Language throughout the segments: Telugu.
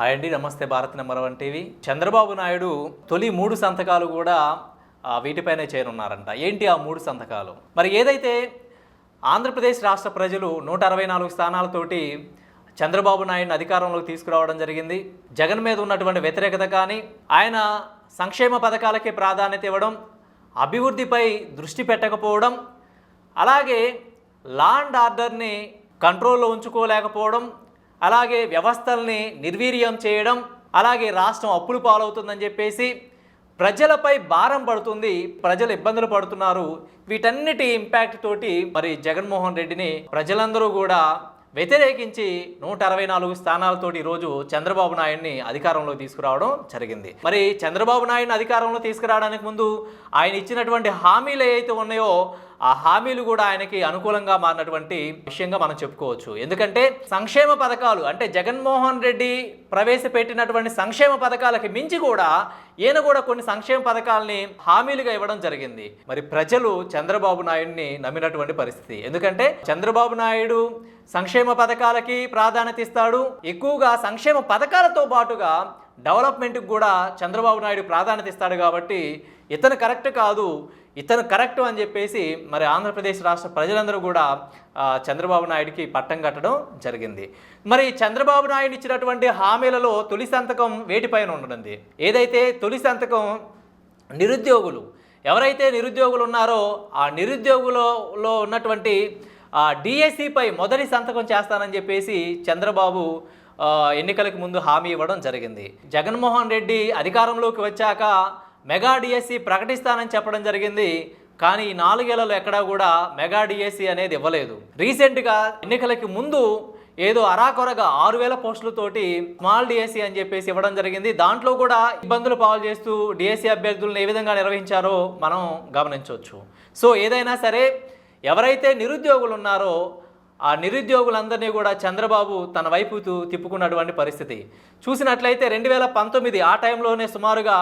హాయ్ అండి నమస్తే Bharat number one TV. Chandrababu Naidu తొలి మూడు సంతకాలు కూడా వీటిపైనే చేరున్నారంట ఏంటి ఆ మూడు సంతకాలు? మరి ఏదైతే ఆంధ్రప్రదేశ్ రాష్ట్ర ప్రజలు నూట అరవై నాలుగు స్థానాలతోటి చంద్రబాబు నాయుడిని అధికారంలోకి తీసుకురావడం జరిగింది. జగన్ మీద ఉన్నటువంటి వ్యతిరేకత కానీ ఆయన సంక్షేమ పథకాలకే ప్రాధాన్యత ఇవ్వడం అభివృద్ధిపై దృష్టి పెట్టకపోవడం అలాగే లా అండ్ ఆర్డర్ని కంట్రోల్లో ఉంచుకోలేకపోవడం అలాగే వ్యవస్థల్ని నిర్వీర్యం చేయడం అలాగే రాష్ట్రం అప్పులు పాలవుతుందని చెప్పేసి ప్రజలపై భారం పడుతుంది ప్రజలు ఇబ్బందులు పడుతున్నారు. వీటన్నిటి ఇంపాక్ట్ తోటి మరి జగన్మోహన్ రెడ్డిని ప్రజలందరూ కూడా వ్యతిరేకించి నూట అరవై నాలుగు స్థానాలతోటి ఈరోజు చంద్రబాబు నాయుడిని అధికారంలో తీసుకురావడం జరిగింది. మరి చంద్రబాబు నాయుడిని అధికారంలో తీసుకురావడానికి ముందు ఆయన ఇచ్చినటువంటి హామీలు ఏవైతే ఉన్నాయో ఆ హామీలు కూడా ఆయనకి అనుకూలంగా మారినటువంటి విషయంగా మనం చెప్పుకోవచ్చు. ఎందుకంటే సంక్షేమ పథకాలు అంటే జగన్మోహన్ రెడ్డి ప్రవేశపెట్టినటువంటి సంక్షేమ పథకాలకి మించి కూడా ఈయన కూడా కొన్ని సంక్షేమ పథకాలని హామీలుగా ఇవ్వడం జరిగింది. మరి ప్రజలు చంద్రబాబు నాయుడిని నమ్మినటువంటి పరిస్థితి. ఎందుకంటే చంద్రబాబు నాయుడు సంక్షేమ పథకాలకి ప్రాధాన్యత ఇస్తాడు. ఎక్కువగా సంక్షేమ పథకాలతో పాటుగా డెవలప్మెంట్కి కూడా చంద్రబాబు నాయుడు ప్రాధాన్యత ఇస్తాడు కాబట్టి ఇతను కరెక్ట్ కాదు ఇతను కరెక్ట్ అని చెప్పేసి మరి ఆంధ్రప్రదేశ్ రాష్ట్ర ప్రజలందరూ కూడా చంద్రబాబు నాయుడికి పట్టం కట్టడం జరిగింది. మరి చంద్రబాబు నాయుడు ఇచ్చినటువంటి హామీలలో తొలి సంతకం వేటిపైన ఉండనుంది? ఏదైతే తొలి సంతకం నిరుద్యోగులు ఎవరైతే నిరుద్యోగులు ఉన్నారో ఆ నిరుద్యోగులలో ఉన్నటువంటి డిఎస్సిపై మొదటి సంతకం చేస్తానని చెప్పేసి చంద్రబాబు ఎన్నికలకు ముందు హామీ ఇవ్వడం జరిగింది. జగన్మోహన్ రెడ్డి అధికారంలోకి వచ్చాక మెగా డిఎస్సి ప్రకటిస్తానని చెప్పడం జరిగింది. కానీ ఈ నాలుగేళ్ళలో ఎక్కడా కూడా మెగా డిఎస్సి అనేది ఇవ్వలేదు. రీసెంట్గా ఎన్నికలకి ముందు ఏదో అరాకొరగా ఆరు వేల పోస్టులతోటి స్మాల్ డిఎస్సి అని చెప్పేసి ఇవ్వడం జరిగింది. దాంట్లో కూడా ఇబ్బందులు పాలు చేస్తూ డిఎస్సి అభ్యర్థులను ఏ విధంగా నిర్వహించారో మనం గమనించవచ్చు. సో ఏదైనా సరే ఎవరైతే నిరుద్యోగులు ఉన్నారో ఆ నిరుద్యోగులందరినీ కూడా చంద్రబాబు తన వైపు తిప్పుకున్నటువంటి పరిస్థితి. చూసినట్లయితే రెండు వేల పంతొమ్మిది ఆ టైంలోనే సుమారుగా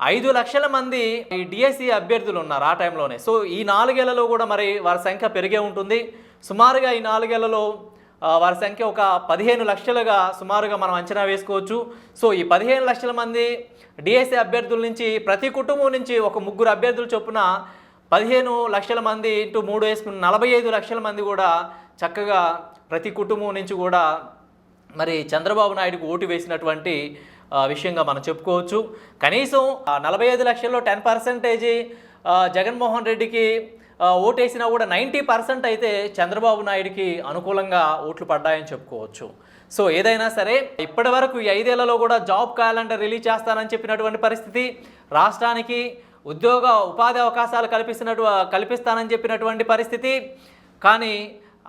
ఐదు లక్షల మంది ఈ డిఎస్సి అభ్యర్థులు ఉన్నారు ఆ టైంలోనే. సో ఈ నాలుగేళ్ళలో కూడా మరి వారి సంఖ్య పెరిగే ఉంటుంది. సుమారుగా ఈ నాలుగేళ్ళలో వారి సంఖ్య ఒక పదిహేను లక్షలుగా సుమారుగా మనం అంచనా వేసుకోవచ్చు. సో ఈ పదిహేను లక్షల మంది డిఎస్సి అభ్యర్థుల నుంచి ప్రతి కుటుంబం నుంచి ఒక ముగ్గురు అభ్యర్థులు చొప్పున పదిహేను లక్షల మంది ఇంటూ మూడు వేసుకుని నలభై ఐదు లక్షల మంది కూడా చక్కగా ప్రతి కుటుంబం నుంచి కూడా మరి చంద్రబాబు నాయుడుకు ఓటు వేసినటువంటి విషయంగా మనం చెప్పుకోవచ్చు. కనీసం నలభై ఐదు లక్షల్లో టెన్ పర్సెంటేజీ జగన్మోహన్ రెడ్డికి ఓటేసినా కూడా నైంటీ పర్సెంట్ అయితే చంద్రబాబు నాయుడికి అనుకూలంగా ఓట్లు పడ్డాయని చెప్పుకోవచ్చు. సో ఏదైనా సరే ఇప్పటి వరకు ఈ ఐదేళ్ళలో కూడా జాబ్ క్యాలెండర్ రిలీజ్ చేస్తానని చెప్పినటువంటి పరిస్థితి రాష్ట్రానికి ఉద్యోగ ఉపాధి అవకాశాలు కల్పిస్తున్నట్టు కల్పిస్తానని చెప్పినటువంటి పరిస్థితి. కానీ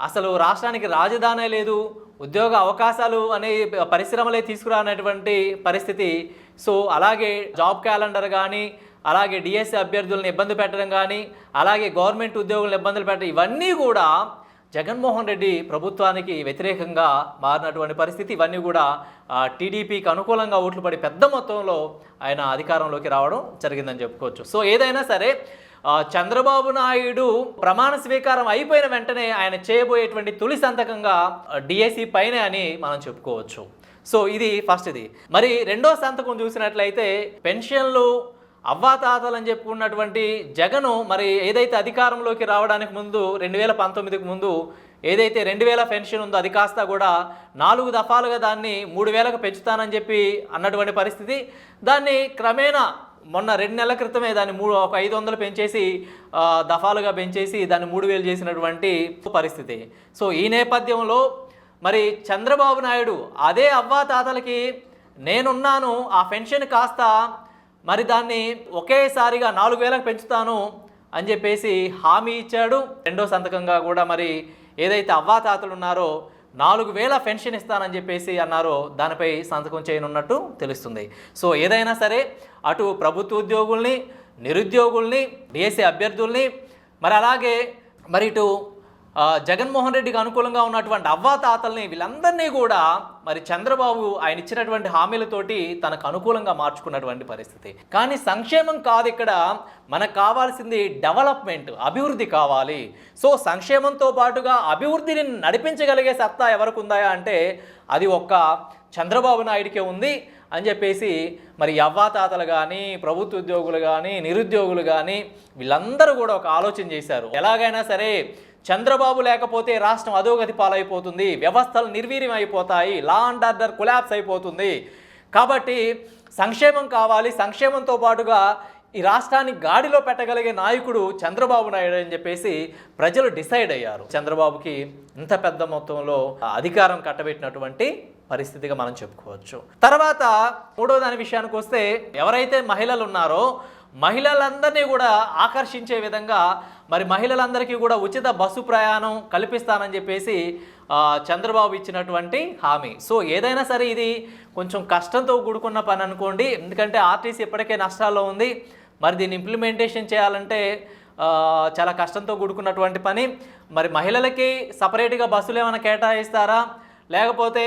అసలు రాష్ట్రానికి రాజధానే లేదు. ఉద్యోగ అవకాశాలు అనే పరిశ్రమలే తీసుకురానటువంటి పరిస్థితి. సో అలాగే జాబ్ క్యాలెండర్ కానీ అలాగే డిఎస్సి అభ్యర్థులను ఇబ్బంది పెట్టడం కానీ అలాగే గవర్నమెంట్ ఉద్యోగులను ఇబ్బందులు పెట్టడం ఇవన్నీ కూడా జగన్మోహన్ రెడ్డి ప్రభుత్వానికి వ్యతిరేకంగా మారినటువంటి పరిస్థితి ఇవన్నీ కూడా టీడీపీకి అనుకూలంగా ఓట్లు పడి పెద్ద మొత్తంలో ఆయన అధికారంలోకి రావడం జరిగిందని చెప్పుకోవచ్చు. సో ఏదైనా సరే చంద్రబాబు నాయుడు ప్రమాణ స్వీకారం అయిపోయిన వెంటనే ఆయన చేయబోయేటువంటి తొలి సంతకంగా డిఏసీ పైనే అని మనం చెప్పుకోవచ్చు. సో ఇది ఫస్ట్ ఇది మరి రెండో సంతకం చూసినట్లయితే పెన్షన్లు అవ్వాతాతలు అని చెప్పుకున్నటువంటి జగను మరి ఏదైతే అధికారంలోకి రావడానికి ముందు రెండు వేల పంతొమ్మిదికి ముందు ఏదైతే రెండు వేల పెన్షన్ ఉందో అది కాస్త కూడా నాలుగు దఫాలుగా దాన్ని మూడు వేలకు పెంచుతానని చెప్పి అన్నటువంటి పరిస్థితి. దాన్ని క్రమేణా మొన్న రెండు నెలల క్రితమే దాన్ని మూడు ఒక ఐదు వందలు పెంచేసి దఫాలుగా పెంచేసి దాన్ని మూడు వేలు చేసినటువంటి పరిస్థితి. సో ఈ నేపథ్యంలో మరి చంద్రబాబు నాయుడు అదే అవ్వాతాతలకి నేనున్నాను ఆ పెన్షన్ కాస్త మరి దాన్ని ఒకేసారిగా నాలుగు వేలకు పెంచుతాను అని చెప్పేసి హామీ ఇచ్చాడు. రెండో సంతకంగా కూడా మరి ఏదైతే అవ్వాతాతలు ఉన్నారో నాలుగు వేల పెన్షన్ ఇస్తానని చెప్పేసి అన్నారో దానిపై సంతకం చేయనున్నట్టు తెలుస్తుంది. సో ఏదైనా సరే అటు ప్రభుత్వ ఉద్యోగుల్ని నిరుద్యోగుల్ని డిఎస్సీ అభ్యర్థుల్ని మరి అలాగే మరి ఇటు జగన్మోహన్ రెడ్డికి అనుకూలంగా ఉన్నటువంటి అవ్వాతాతల్ని వీళ్ళందరినీ కూడా మరి చంద్రబాబు ఆయన ఇచ్చినటువంటి హామీలతోటి తనకు అనుకూలంగా మార్చుకున్నటువంటి పరిస్థితి. కానీ సంక్షేమం కాదు ఇక్కడ. మనకు కావాల్సింది డెవలప్మెంట్ అభివృద్ధి కావాలి. సో సంక్షేమంతో పాటుగా అభివృద్ధిని నడిపించగలిగే సత్తా ఎవరికి ఉందా అంటే అది ఒక్క చంద్రబాబు నాయుడికే ఉంది అని చెప్పేసి మరి అవ్వాతాతలు కానీ ప్రభుత్వ ఉద్యోగులు కానీ నిరుద్యోగులు కానీ వీళ్ళందరూ కూడా ఒక ఆలోచన చేశారు. ఎలాగైనా సరే చంద్రబాబు లేకపోతే రాష్ట్రం అధోగతి పాలైపోతుంది వ్యవస్థలు నిర్వీర్యం అయిపోతాయి లా అండ్ ఆర్డర్ కొలాప్స్ అయిపోతుంది. కాబట్టి సంక్షేమం కావాలి సంక్షేమంతో పాటుగా ఈ రాష్ట్రాన్ని గాడిలో పెట్టగలిగే నాయకుడు చంద్రబాబు నాయుడు అని చెప్పేసి ప్రజలు డిసైడ్ అయ్యారు. చంద్రబాబుకి ఇంత పెద్ద మొత్తంలో అధికారం కట్టబెట్టినటువంటి పరిస్థితిగా మనం చెప్పుకోవచ్చు. తర్వాత మూడో దాని విషయానికి వస్తే ఎవరైతే మహిళలు ఉన్నారో మహిళలందరినీ కూడా ఆకర్షించే విధంగా మరి మహిళలందరికీ కూడా ఉచిత బస్సు ప్రయాణం కల్పిస్తానని చెప్పేసి చంద్రబాబు ఇచ్చినటువంటి హామీ. సో ఏదైనా సరే ఇది కొంచెం కష్టంతో కూడుకున్న పని అనుకోండి. ఎందుకంటే ఆర్టీసీ ఇప్పటికే నష్టాల్లో ఉంది. మరి దీన్ని ఇంప్లిమెంటేషన్ చేయాలంటే చాలా కష్టంతో కూడుకున్నటువంటి పని. మరి మహిళలకి సపరేట్గా బస్సులు ఏమైనా కేటాయిస్తారా? లేకపోతే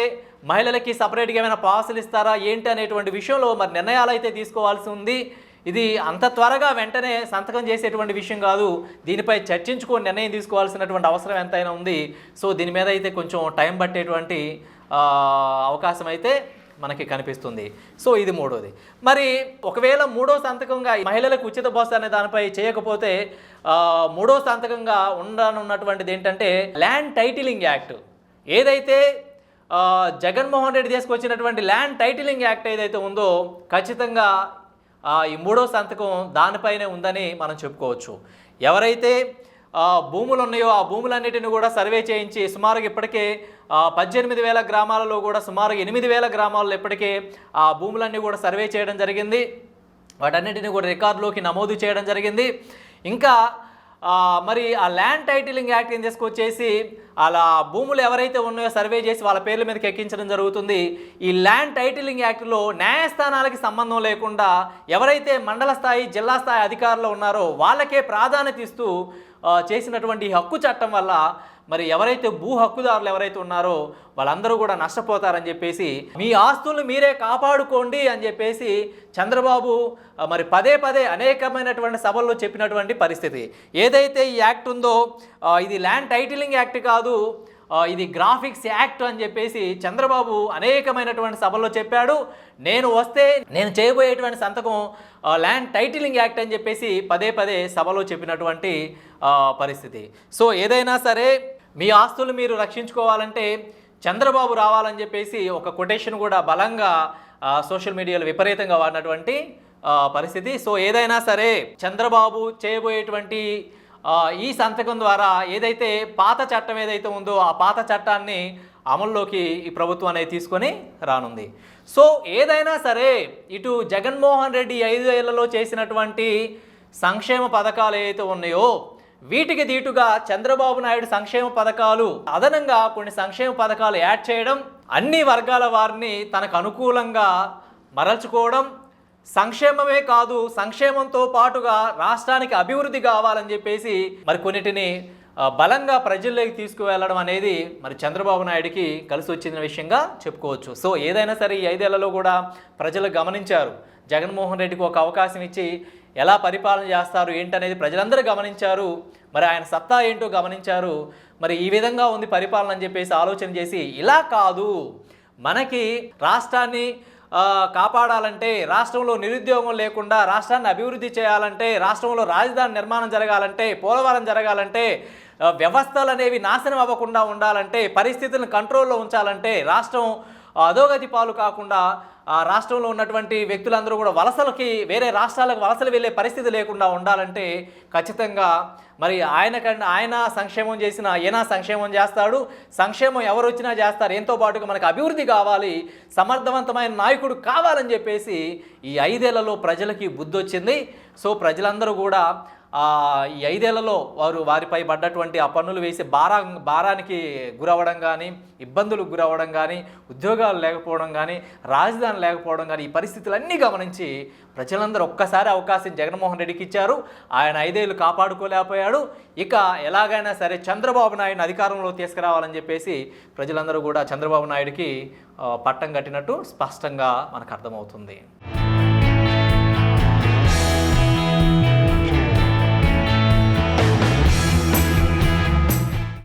మహిళలకి సపరేట్గా ఏమైనా పాసులు ఇస్తారా? ఏంటి అనేటువంటి విషయంలో మరి నిర్ణయాలు అయితే తీసుకోవాల్సి ఉంది. ఇది అంత త్వరగా వెంటనే సంతకం చేసేటువంటి విషయం కాదు. దీనిపై చర్చించుకొని నిర్ణయం తీసుకోవాల్సినటువంటి అవసరం ఎంతైనా ఉంది. సో దీని మీద అయితే కొంచెం టైం పట్టేటువంటి అవకాశం అయితే మనకి కనిపిస్తుంది. సో ఇది మూడోది. మరి ఒకవేళ మూడో సంతకంగా ఈ మహిళలకు ఉచిత బస్సు అనే దానిపై చేయకపోతే మూడో సంతకంగా ఉండనున్నటువంటిది ఏంటంటే ల్యాండ్ టైటిలింగ్ యాక్ట్. ఏదైతే జగన్మోహన్ రెడ్డి తీసుకొచ్చినటువంటి ల్యాండ్ టైటిలింగ్ యాక్ట్ ఏదైతే ఉందో ఖచ్చితంగా ఈ మూడో సంతకం దానిపైనే ఉందని మనం చెప్పుకోవచ్చు. ఎవరైతే భూములు ఉన్నాయో ఆ భూములన్నిటిని కూడా సర్వే చేయించి సుమారుగా ఇప్పటికే పద్దెనిమిది వేల గ్రామాలలో కూడా సుమారుగా ఎనిమిది వేల గ్రామాల్లో ఇప్పటికే ఆ భూములన్నీ కూడా సర్వే చేయడం జరిగింది. వాటన్నిటిని కూడా రికార్డులోకి నమోదు చేయడం జరిగింది. ఇంకా మరి ఆ ల్యాండ్ టైటిలింగ్ యాక్ట్ ఏం తీసుకొచ్చేసి అలా భూములు ఎవరైతే ఉన్నాయో సర్వే చేసి వాళ్ళ పేర్ల మీదకి ఎక్కించడం జరుగుతుంది. ఈ ల్యాండ్ టైటిలింగ్ యాక్ట్లో న్యాయస్థానాలకి సంబంధం లేకుండా ఎవరైతే మండల స్థాయి జిల్లా స్థాయి అధికారులు ఉన్నారో వాళ్ళకే ప్రాధాన్యత ఇస్తూ చేసినటువంటి ఈ హక్కు చట్టం వల్ల మరి ఎవరైతే భూ హక్కుదారులు ఎవరైతే ఉన్నారో వాళ్ళందరూ కూడా నష్టపోతారని చెప్పేసి మీ ఆస్తులను మీరే కాపాడుకోండి అని చెప్పేసి చంద్రబాబు మరి పదే పదే అనేకమైనటువంటి సభల్లో చెప్పినటువంటి పరిస్థితి. ఏదైతే ఈ యాక్ట్ ఉందో ఇది ల్యాండ్ టైటిలింగ్ యాక్ట్ కాదు ఇది గ్రాఫిక్స్ యాక్ట్ అని చెప్పేసి చంద్రబాబు అనేకమైనటువంటి సభల్లో చెప్పాడు. నేను వస్తే నేను చేయబోయేటువంటి సంతకం ల్యాండ్ టైటిలింగ్ యాక్ట్ అని చెప్పేసి పదే పదే సభలో చెప్పినటువంటి పరిస్థితి. సో ఏదైనా సరే మీ ఆస్తులు మీరు రక్షించుకోవాలంటే చంద్రబాబు రావాలని చెప్పేసి ఒక కొటేషన్ కూడా బలంగా సోషల్ మీడియాలో విపరీతంగా వాడినటువంటి పరిస్థితి. సో ఏదైనా సరే చంద్రబాబు చేయబోయేటువంటి ఈ సంతకం ద్వారా ఏదైతే పాత చట్టం ఏదైతే ఉందో ఆ పాత చట్టాన్ని అమల్లోకి ఈ ప్రభుత్వం అనేది తీసుకొని రానుంది. సో ఏదైనా సరే ఇటు జగన్మోహన్ రెడ్డి ఐదు ఏళ్ళలో చేసినటువంటి సంక్షేమ పథకాలు ఏవైతే ఉన్నాయో వీటికి దీటుగా చంద్రబాబు నాయుడు సంక్షేమ పథకాలు అదనంగా కొన్ని సంక్షేమ పథకాలు యాడ్ చేయడం అన్ని వర్గాల వారిని తనకు అనుకూలంగా మరల్చుకోవడం సంక్షేమమే కాదు సంక్షేమంతో పాటుగా రాష్ట్రానికి అభివృద్ధి కావాలని చెప్పేసి మరి కొన్నిటిని బలంగా ప్రజల్లోకి తీసుకువెళ్ళడం అనేది మరి చంద్రబాబు నాయుడికి కలిసి వచ్చిన విషయంగా చెప్పుకోవచ్చు. సో ఏదైనా సరే ఈ ఐదేళ్ళలో కూడా ప్రజలు గమనించారు. జగన్మోహన్ రెడ్డికి ఒక అవకాశం ఇచ్చి ఎలా పరిపాలన చేస్తారు ఏంటనేది ప్రజలందరూ గమనించారు. మరి ఆయన సత్తా ఏంటో గమనించారు. మరి ఈ విధంగా ఉంది పరిపాలన అని చెప్పేసి ఆలోచన చేసి ఇలా కాదు. మనకి రాష్ట్రాన్ని కాపాడాలంటే రాష్ట్రంలో నిరుద్యోగం లేకుండా రాష్ట్రాన్ని అభివృద్ధి చేయాలంటే రాష్ట్రంలో రాజధాని నిర్మాణం జరగాలంటే పోలవరం జరగాలంటే వ్యవస్థలు అనేవి నాశనం అవ్వకుండా ఉండాలంటే పరిస్థితులను కంట్రోల్లో ఉంచాలంటే రాష్ట్రం అధోగతి పాలు కాకుండా ఆ రాష్ట్రంలో ఉన్నటువంటి వ్యక్తులందరూ కూడా వలసలకి వేరే రాష్ట్రాలకు వలసలు వెళ్ళే పరిస్థితి లేకుండా ఉండాలంటే ఖచ్చితంగా మరి ఆయన కన్నా ఆయన సంక్షేమం చేసిన ఈయన సంక్షేమం చేస్తాడు. సంక్షేమం ఎవరు వచ్చినా చేస్తారు. ఎంతో పాటుగా మనకు అభివృద్ధి కావాలి. సమర్థవంతమైన నాయకుడు కావాలని చెప్పేసి ఈ ఐదేళ్ళలో ప్రజలకి బుద్ధి వచ్చింది సో ప్రజలందరూ కూడా ఈ ఐదేళ్ళలో వారు వారిపై పడ్డటువంటి ఆ పన్నులు వేసి భారా భారానికి గురవ్వడం కానీ ఇబ్బందులకు గురవ్వడం కానీ ఉద్యోగాలు లేకపోవడం కానీ రాజధాని లేకపోవడం కానీ ఈ పరిస్థితులన్నీ గమనించి ప్రజలందరూ ఒక్కసారి అవకాశం జగన్మోహన్ రెడ్డికి ఇచ్చారు. ఆయన ఐదేళ్ళు కాపాడుకోలేకపోయాడు. ఇక ఎలాగైనా సరే చంద్రబాబు నాయుడిని అధికారంలో తీసుకురావాలని చెప్పేసి ప్రజలందరూ కూడా చంద్రబాబు నాయుడికి పట్టం కట్టినట్టు స్పష్టంగా మనకు అర్థమవుతుంది.